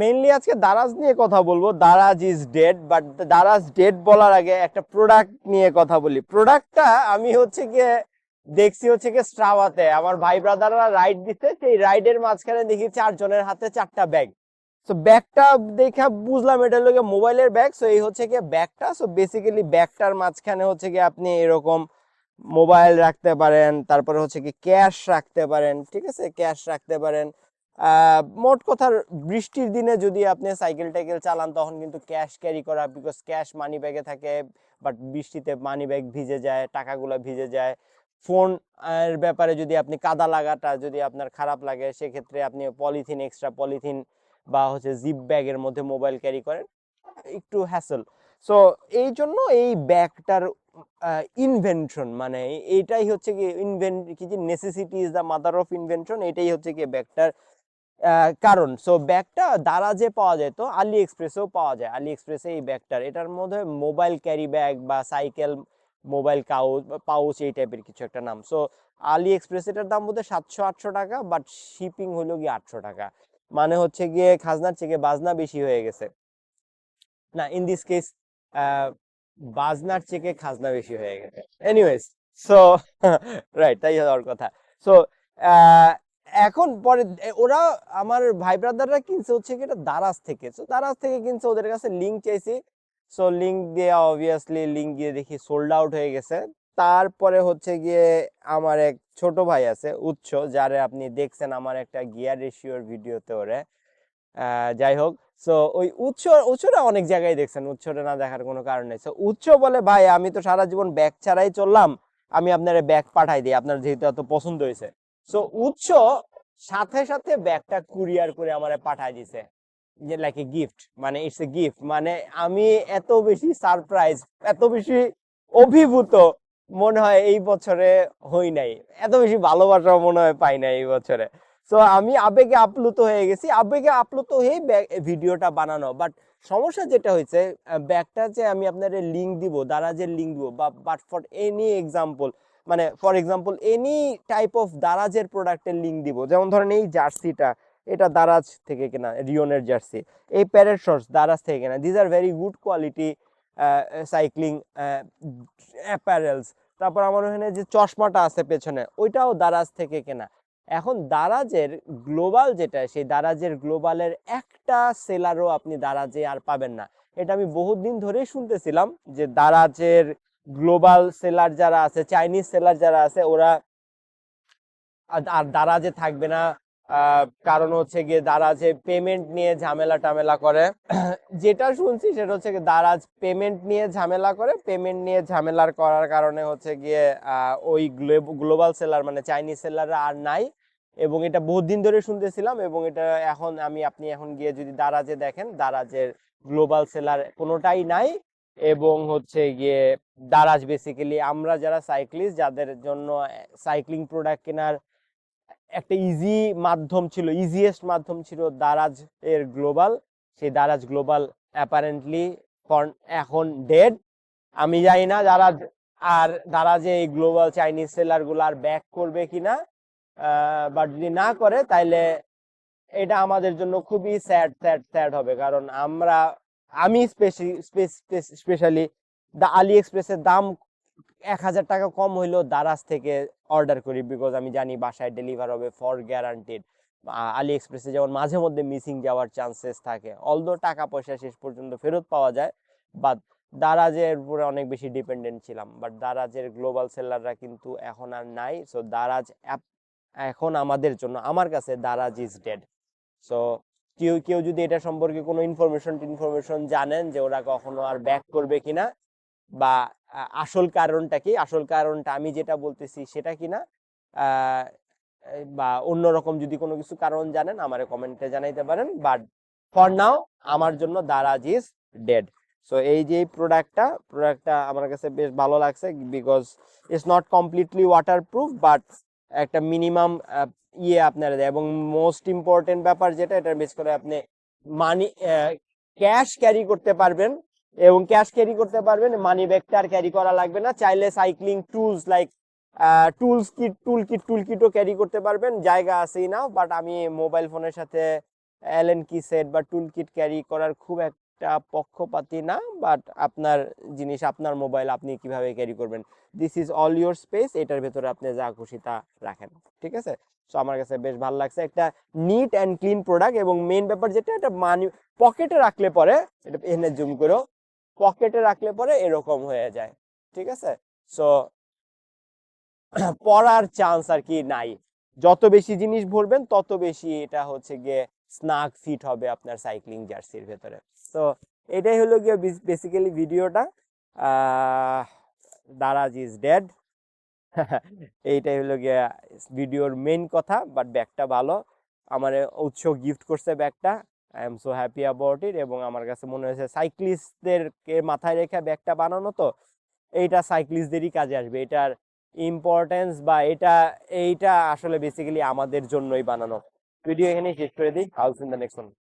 Mainly আজকে দারাজ নিয়ে কথা বলব। Daraz is dead but Daraz dead বলার আগে একটা প্রোডাক্ট নিয়ে কথা বলি। প্রোডাক্টটা আমি হচ্ছে গিয়ে দেখছি হচ্ছে গিয়ে স্ট্রাওয়াতে। আমার ভাই ব্রাদাররা রাইড দিতে সেই রাইডের মাঝখানে দেখি চারজনের হাতে চারটা ব্যাগ সো ব্যাগটা দেখে বুঝলাম এটা গিয়ে মোবাইলের ব্যাগ সো এই হচ্ছে গিয়ে ব্যাগটা সো বেসিক্যালি ব্যাগটার মাঝখানে হচ্ছে গিয়ে আপনি এরকম মোবাইল রাখতে পারেন, তারপরে হচ্ছে কি ক্যাশ রাখতে পারেন, ঠিক আছে? ক্যাশ রাখতে পারেন। মোট কথার বৃষ্টির দিনে যদি আপনি সাইকেল টাইকেল চালান, তখন কিন্তু ক্যাশ ক্যারি করা বিকজ ক্যাশ মানি ব্যাগে থাকে বাট বৃষ্টিতে মানি ব্যাগ ভিজে যায়, টাকাগুলো ভিজে যায়। ফোন এর ব্যাপারে যদি আপনি কাদা লাগাটা যদি আপনার খারাপ লাগে, সেক্ষেত্রে আপনি পলিথিন এক্সট্রা পলিথিন বা হচ্ছে জিপ ব্যাগের মধ্যে মোবাইল ক্যারি করেন, একটু হ্যাসেল সো এই জন্য এই ব্যাগটার ইনভেনশন মানে এইটাই হচ্ছে কি ইনভেন কি যে necessity is the mother of invention এটাই হচ্ছে কি ব্যাগটার কারণ সো ব্যাগটা দারাজে পাওয়া যায় তো আলি এক্সপ্রেসেও পাওয়া যায় আলি এক্সপ্রেসে এই ব্যাগটার এটার মধ্যে মোবাইল ক্যারি ব্যাগ বা সাইকেল মোবাইল কাউচ পাউচ এই টাইপের কিছু একটা নাম। সো আলি এক্সপ্রেস এটার দাম বোধহয় সাতশো, আটশো টাকা বাট শিপিং হলো গিয়ে আটশো টাকা। মানে হচ্ছে গিয়ে খাজনার থেকে বাজনা বেশি হয়ে গেছে। না ইন দিস কেস বাজনার থেকে খাজনা বেশি হয়ে গেছে। এনিওয়েজ সো রাইট তাই হওয়ার কথা। সো এখন পরে ওরা আমার ভাই ব্রাদাররা কিনছে হচ্ছে কি এটা দারাজ থেকে। সো দারাজ থেকে কিনছে, ওদের কাছে লিঙ্ক চাইছি। সো লিঙ্ক দিয়ে অবভিয়াসলি লিঙ্ক দিয়ে দেখি সোল্ড আউট হয়ে গেছে। তারপরে হচ্ছে গিয়ে আমার এক ছোট ভাই আছে উৎস যারে আপনি দেখছেন আমার একটা গিয়ার রেশিওর ভিডিওতে ওরে। যাই হোক সো ওই উৎস উৎসটা অনেক জায়গায় দেখছেন উৎসটা না দেখার কোনো কারণ নেই। সো উৎস বলে, ভাই, আমি তো সারা জীবন ব্যাগ ছাড়াই চললাম, আমি আপনার ব্যাগ পাঠাই দিই, আপনার যেহেতু এত পছন্দ হয়েছে। সো উৎস সাথে সাথে ব্যাগটা কুরিয়ার করে আমারে পাঠাই দিছে। যে লাইক এ গিফট মানে ইটস এ গিফট মানে আমি এত বেশি সারপ্রাইজ এত বেশি অভিভূত মনে হয় এই বছরে হই নাই। এত বেশি ভালোবাসা মনে হয় পাই নাই এই বছরে। সো আমি আবেগে আপ্লুত হয়ে গেছি। আবেগে আপ্লুত হয়ে ভিডিওটা বানানো। বাট সমস্যা যেটা হয়েছে ব্যাগটা যে আমি আপনার লিঙ্ক দিব দারাজের লিঙ্ক দিব, বা বাট ফর এনি এক্সাম্পল মানে for example any type of দারাজের প্রোডাক্টের লিঙ্ক দিব। যেমন ধরেন এই জার্সিটা, এটা দারাজ থেকে কেনা, রিওনের জার্সি। এই প্যারেট শর্টস দারাজ থেকে কেনা। These are very good quality cycling apparels তারপর আমার ওখানে যে চশমাটা আছে পেছনে, ওইটাও দারাজ থেকে কেনা। এখন দারাজের গ্লোবাল যেটা, সেই দারাজের গ্লোবালের একটা সেলারও আপনি দারাজে আর পাবেন না। এটা আমি বহুদিন ধরেই শুনতেছিলাম যে দারাজের গ্লোবাল সেলার যারা আছে, চাইনিজ সেলার যারা আছে, ওরা আর- দারাজে থাকবে না। কারণ হচ্ছে গিয়ে দারাজে পেমেন্ট নিয়ে ঝামেলা টামেলা করে। যেটা শুনছি সেটা হচ্ছে দারাজ পেমেন্ট নিয়ে ঝামেলা করে। পেমেন্ট নিয়ে ঝামেলার করার কারণে হচ্ছে গিয়ে ওই গ্লোবাল সেলার মানে চাইনিজ সেলাররা আর নাই। এবং এটা বহুত দিন ধরে শুনতেছিলাম এবং এটা এখন আমি, আপনি এখন গিয়ে যদি দারাজে দেখেন, দারাজের গ্লোবাল সেলার কোনোটাই নাই। এবং হচ্ছে গিয়ে দারাজ বেসিক্যালি আমরা যারা সাইক্লিস্ট যাদের জন্য সাইক্লিং প্রোডাক্ট কেনার একটা ইজি মাধ্যম ছিল ইজিয়েস্ট মাধ্যম ছিল দারাজ এর গ্লোবাল সেই দারাজ গ্লোবাল অ্যাপারেন্টলি এখন ডেড আমি জানি না দারাজ আর দারাজে এই গ্লোবাল চাইনিজ সেলারগুলো আর ব্যাক করবে কিনা বাট যদি না করে তাইলে এটা আমাদের জন্য খুবই স্যাড স্যাড স্যাড হবে। কারণ আমরা আমি স্পেশালি দা আলি এক্সপ্রেসের দাম এক হাজার টাকা কম হইলেও দারাজ থেকে অর্ডার করি বিকজ আমি জানি বাসায় ডেলিভার হবে ফর গ্যারান্টিড আলি এক্সপ্রেসে যেমন মাঝে মধ্যে মিসিং যাওয়ার চান্সেস থাকে। অলদো টাকা পয়সা শেষ পর্যন্ত ফেরত পাওয়া যায় বাট দারাজের উপরে অনেক বেশি ডিপেন্ডেন্ট ছিলাম। বাট দারাজের গ্লোবাল সেলাররা কিন্তু এখন আর নাই। সো দারাজ অ্যাপ এখন আমাদের জন্য, আমার কাছে দারাজ ইজ ডেড সো কেউ কেউ যদি এটা সম্পর্কে কোনো ইনফরমেশন ইনফরমেশন জানেন যে ওরা কখনো আর ব্যাক করবে কিনা বা আসল কারণটা কি? আসল কারণটা আমি যেটা বলতেছি সেটা কিনা? বা অন্যরকম যদি কোনো কিছু কারণ জানেন আমার কমেন্টে জানাইতে পারেন। বাট ফর নাও আমার জন্য দারাজ ইজ ডেড সো এই যে প্রোডাক্টটা প্রোডাক্টটা আমার কাছে বেশ ভালো লাগছে because it's not completely waterproof but একটা মিনিমাম ইয়ে আপনারা দেয় এবং মোস্ট ইম্পর্টেন্ট ব্যাপার যেটা এটা বেশ করে আপনি মানি ক্যাশ ক্যারি করতে পারবেন এবং ক্যাশ ক্যারি করতে পারবেন মানি ব্যাগটা আর ক্যারি করা লাগবে না, চাইলে cycling tools like tools kit tool kit tool কিটও carry করতে পারবেন, জায়গা আছেই না বাট আমি মোবাইল ফোনের সাথে অ্যালেন কি সেট বা টুল কিট ক্যারি করার খুব একটা পক্ষপাতি না বাট আপনার জিনিস, আপনার মোবাইল আপনি কীভাবে ক্যারি করবেন? This is all your space এটার ভেতরে আপনি যা খুশি তা রাখেন, ঠিক আছে? সো আমার কাছে বেশ ভালো লাগছে। একটা নিট অ্যান্ড ক্লিন প্রোডাক্ট এবং মেইন ব্যাপার যেটা, এটা মানি পকেটে রাখলে পরে, এটা এনে জুম করো পকেটে রাখলে পরে এরকম হয়ে যায়, ঠিক আছে? সো পড়ার চান্স আর কি নাই। যত বেশি জিনিস ভরবেন, তত বেশি এটা হচ্ছে গিয়ে স্নাগ ফিট হবে আপনার সাইক্লিং জার্সির ভেতরে। তো এটাই হলো গিয়ে বেসিক্যালি ভিডিওটা দারাজ ইজ ডেড এইটাই হলো গিয়ে ভিডিওর মেন কথা বাট ব্যাগটা ভালো। আমার উৎস গিফট করছে ব্যাগটা I am so happy about it এবং আমার কাছে মনে হয়েছে সাইক্লিস্টদেরকে মাথায় রেখে ব্যাগটা বানানো তো, এইটা সাইক্লিস্টদেরই কাজে আসবে। এটার ইম্পর্টেন্স বা এটা, এইটা আসলে বেসিক্যালি আমাদের জন্যই বানানো। ভিডিও এখানেই শেষ করে দিই। House in the next